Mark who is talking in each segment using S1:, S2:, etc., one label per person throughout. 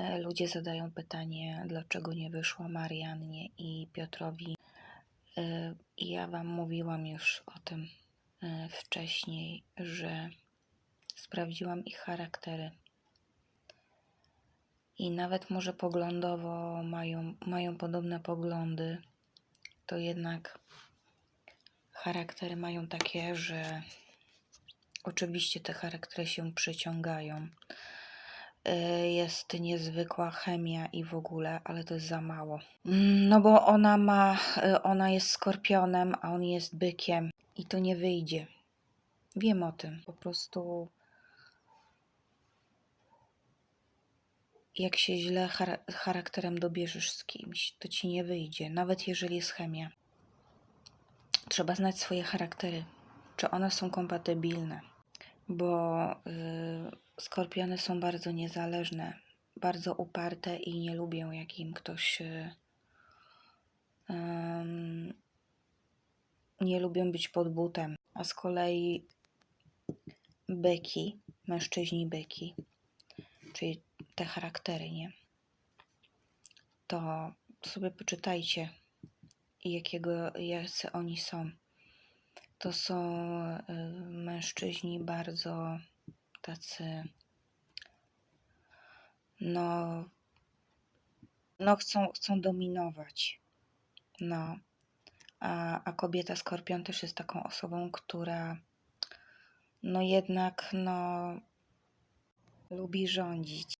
S1: E, Ludzie zadają pytanie, dlaczego nie wyszło Mariannie i Piotrowi. E, ja Wam mówiłam już o tym e, wcześniej, że sprawdziłam ich charaktery. I nawet może poglądowo mają, mają podobne poglądy, to jednak charaktery mają takie, że oczywiście te charaktery się przyciągają. Y, Jest niezwykła chemia i w ogóle, ale to jest za mało. Mm, No bo ona ma, y, ona jest skorpionem, a on jest bykiem i to nie wyjdzie. Wiem o tym. Po prostu jak się źle chara- charakterem dobierzesz z kimś, to ci nie wyjdzie, nawet jeżeli jest chemia. Trzeba znać swoje charaktery, czy one są kompatybilne, bo y, skorpiony są bardzo niezależne, bardzo uparte i nie lubią, jak im ktoś. Ym, nie lubią być pod butem, a z kolei byki, mężczyźni byki, czyli te charaktery, nie? To sobie poczytajcie, jakiego, jacy oni są. To są y, mężczyźni bardzo tacy, no, no chcą, chcą dominować. No, a, a kobieta skorpion też jest taką osobą, która no jednak, no, lubi rządzić.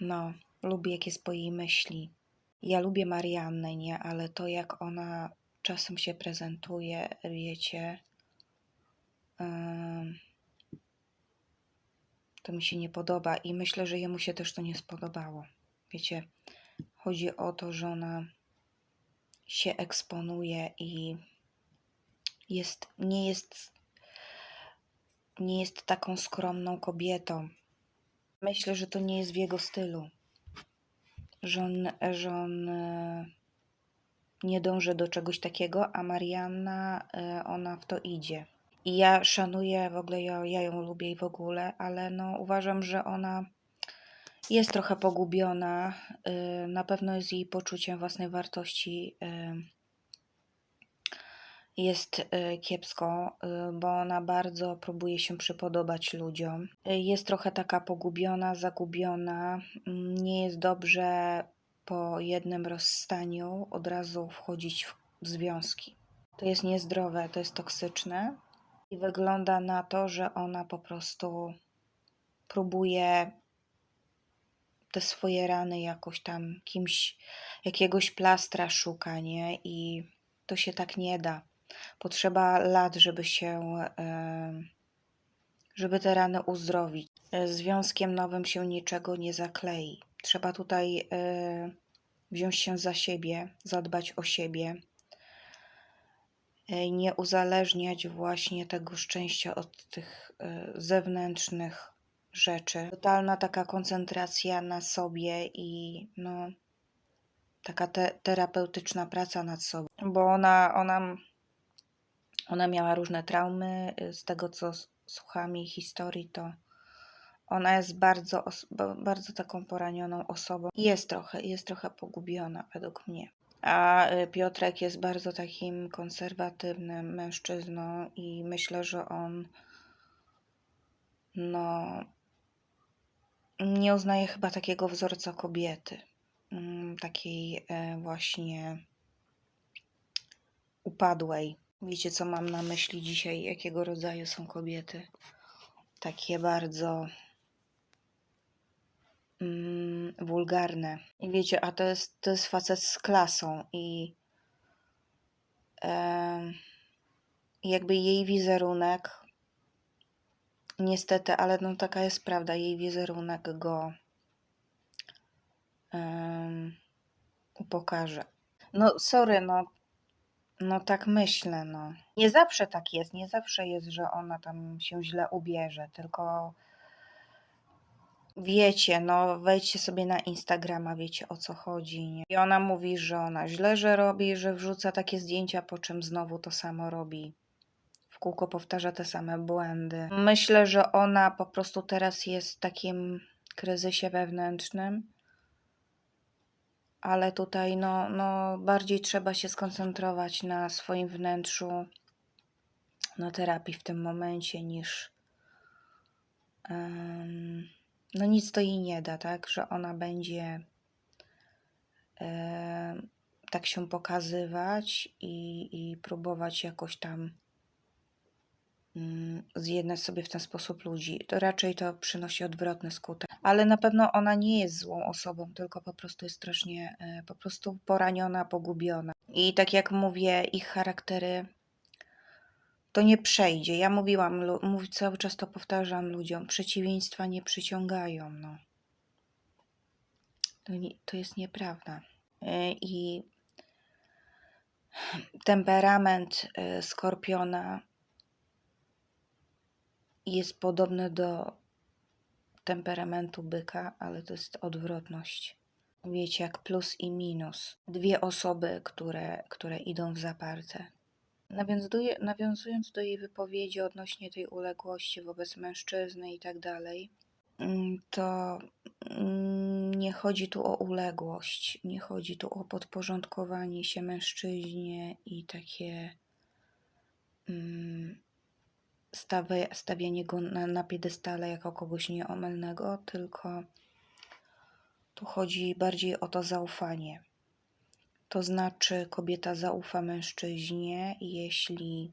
S1: No, lubi jakie jest po jej myśli. Ja lubię Mariannę, nie, ale to jak ona czasem się prezentuje, wiecie, to mi się nie podoba i myślę, że jemu się też to nie spodobało. Wiecie, chodzi o to, że ona się eksponuje i jest, nie jest, nie jest taką skromną kobietą. Myślę, że to nie jest w jego stylu. Że on, że on e, nie dąży do czegoś takiego, a Marianna, e, ona w to idzie. I ja szanuję, w ogóle ja, ja ją lubię i w ogóle, ale no uważam, że ona jest trochę pogubiona. y, Na pewno jest jej poczuciem własnej wartości y, jest kiepsko, bo ona bardzo próbuje się przypodobać ludziom. Jest trochę taka pogubiona, zagubiona. mm, Nie jest dobrze po jednym rozstaniu od razu wchodzić w związki. To jest niezdrowe, to jest toksyczne i wygląda na to, że ona po prostu próbuje te swoje rany jakoś tam kimś, jakiegoś plastra szuka, nie? I to się tak nie da. Potrzeba lat, żeby się, żeby te rany uzdrowić. E, Związkiem nowym się niczego nie zaklei. Trzeba tutaj e, wziąć się za siebie, zadbać o siebie, e, nie uzależniać właśnie tego szczęścia od tych e, zewnętrznych rzeczy. Totalna taka koncentracja na sobie i no, taka te, terapeutyczna praca nad sobą, bo ona, ona, ona miała różne traumy. y, Z tego co słucham jej historii, to ona jest bardzo, bardzo taką poranioną osobą. Jest trochę, jest trochę pogubiona według mnie. A y, Piotrek jest bardzo takim konserwatywnym mężczyzną i myślę, że on no nie uznaje chyba takiego wzorca kobiety. Mm, Takiej e, właśnie upadłej. Wiecie, co mam na myśli dzisiaj? Jakiego rodzaju są kobiety? Takie bardzo mm, wulgarne. I wiecie, a to jest, to jest facet z klasą i em, jakby jej wizerunek, niestety, ale no taka jest prawda, jej wizerunek go upokarza. No sorry, no, no tak myślę, no. Nie zawsze tak jest, nie zawsze jest, że ona tam się źle ubierze, tylko wiecie, no wejdźcie sobie na Instagrama, wiecie o co chodzi. Nie? I ona mówi, że ona źle, że robi, że wrzuca takie zdjęcia, po czym znowu to samo robi. W kółko powtarza te same błędy. Myślę, że ona po prostu teraz jest takim kryzysie wewnętrznym, ale tutaj no, no bardziej trzeba się skoncentrować na swoim wnętrzu, na terapii w tym momencie niż em, no nic to jej nie da, tak, że ona będzie em, tak się pokazywać i, i próbować jakoś tam mm, zjednać sobie w ten sposób ludzi. To raczej to przynosi odwrotny skutek. Ale na pewno ona nie jest złą osobą, tylko po prostu jest strasznie e, po prostu poraniona, pogubiona. I tak jak mówię, ich charaktery to nie przejdzie. Ja mówiłam, mów, cały czas to powtarzam ludziom, przeciwieństwa nie przyciągają. No. To, nie, to jest nieprawda. E, I temperament e, skorpiona jest podobny do temperamentu byka, ale to jest odwrotność. Wiecie, jak plus i minus. Dwie osoby, które, które idą w zaparte. Nawiązując do jej wypowiedzi odnośnie tej uległości wobec mężczyzny i tak dalej, mm, to mm, nie chodzi tu o uległość, nie chodzi tu o podporządkowanie się mężczyźnie i takie mm, stawia, stawianie go na, na piedestale jako kogoś nieomylnego, tylko tu chodzi bardziej o to zaufanie. To znaczy, kobieta zaufa mężczyźnie, jeśli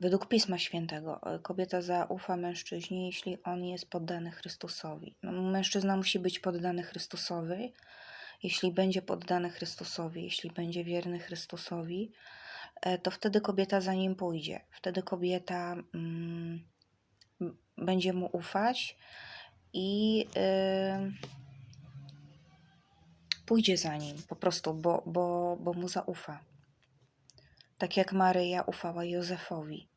S1: według Pisma Świętego e, kobieta zaufa mężczyźnie, jeśli on jest poddany Chrystusowi. No, mężczyzna musi być poddany Chrystusowi. Jeśli będzie poddany Chrystusowi, jeśli będzie wierny Chrystusowi, e, to wtedy kobieta za nim pójdzie. Wtedy kobieta mm, będzie mu ufać i yy, pójdzie za nim po prostu, bo, bo, bo mu zaufa. Tak jak Maryja ufała Józefowi.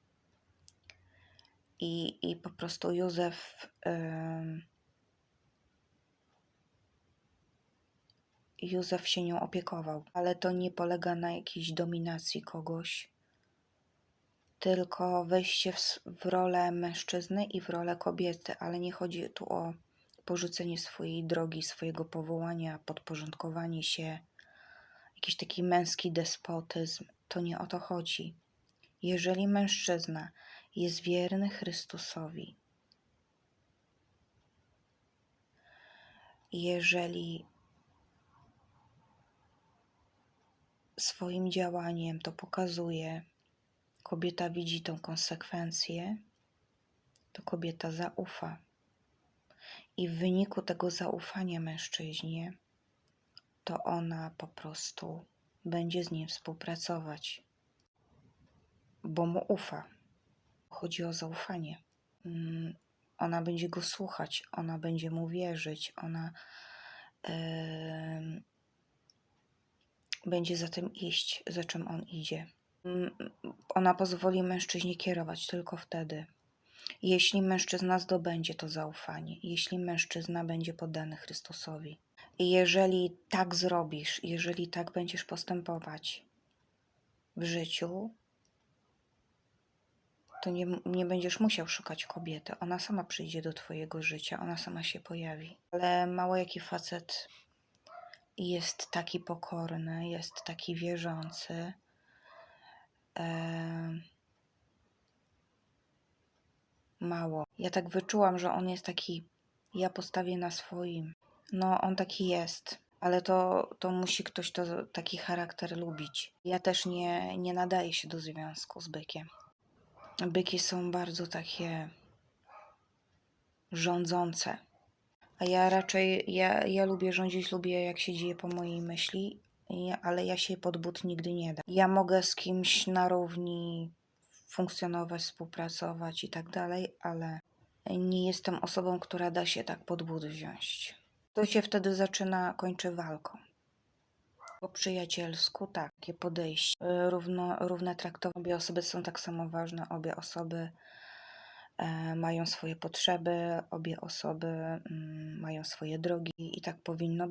S1: I, i po prostu Józef. ym, Józef się nią opiekował, ale to nie polega na jakiejś dominacji kogoś, tylko wejście w, w rolę mężczyzny i w rolę kobiety, ale nie chodzi tu o porzucenie swojej drogi, swojego powołania, podporządkowanie się, jakiś taki męski despotyzm. To nie o to chodzi. Jeżeli mężczyzna jest wierny Chrystusowi, jeżeli swoim działaniem to pokazuje, kobieta widzi tą konsekwencję, to kobieta zaufa. I w wyniku tego zaufania mężczyźnie, to ona po prostu będzie z nim współpracować, bo mu ufa. Chodzi o zaufanie. Mm, Ona będzie go słuchać, ona będzie mu wierzyć, ona em, będzie za tym iść, za czym on idzie. Mm, Ona pozwoli mężczyźnie kierować tylko wtedy, jeśli mężczyzna zdobędzie to zaufanie, jeśli mężczyzna będzie poddany Chrystusowi. Jeżeli tak zrobisz, jeżeli tak będziesz postępować w życiu, to nie, nie będziesz musiał szukać kobiety. Ona sama przyjdzie do Twojego życia, ona sama się pojawi. Ale mało jaki facet jest taki pokorny, jest taki wierzący. Em, mało. Ja tak wyczułam, że on jest taki, ja postawię na swoim. No, on taki jest, ale to, to musi ktoś to, taki charakter lubić. Ja też nie, nie nadaję się do związku z bykiem. Byki są bardzo takie rządzące. A ja raczej, ja, ja lubię rządzić, lubię jak się dzieje po mojej myśli, ale ja się pod but nigdy nie dam. Ja mogę z kimś na równi funkcjonować, współpracować i tak dalej, ale nie jestem osobą, która da się tak pod but wziąć. To się wtedy zaczyna, kończy walką. Po przyjacielsku takie podejście, y, równo, równe traktowanie. Obie osoby są tak samo ważne, obie osoby e, mają swoje potrzeby, obie osoby mm, mają swoje drogi i tak powinno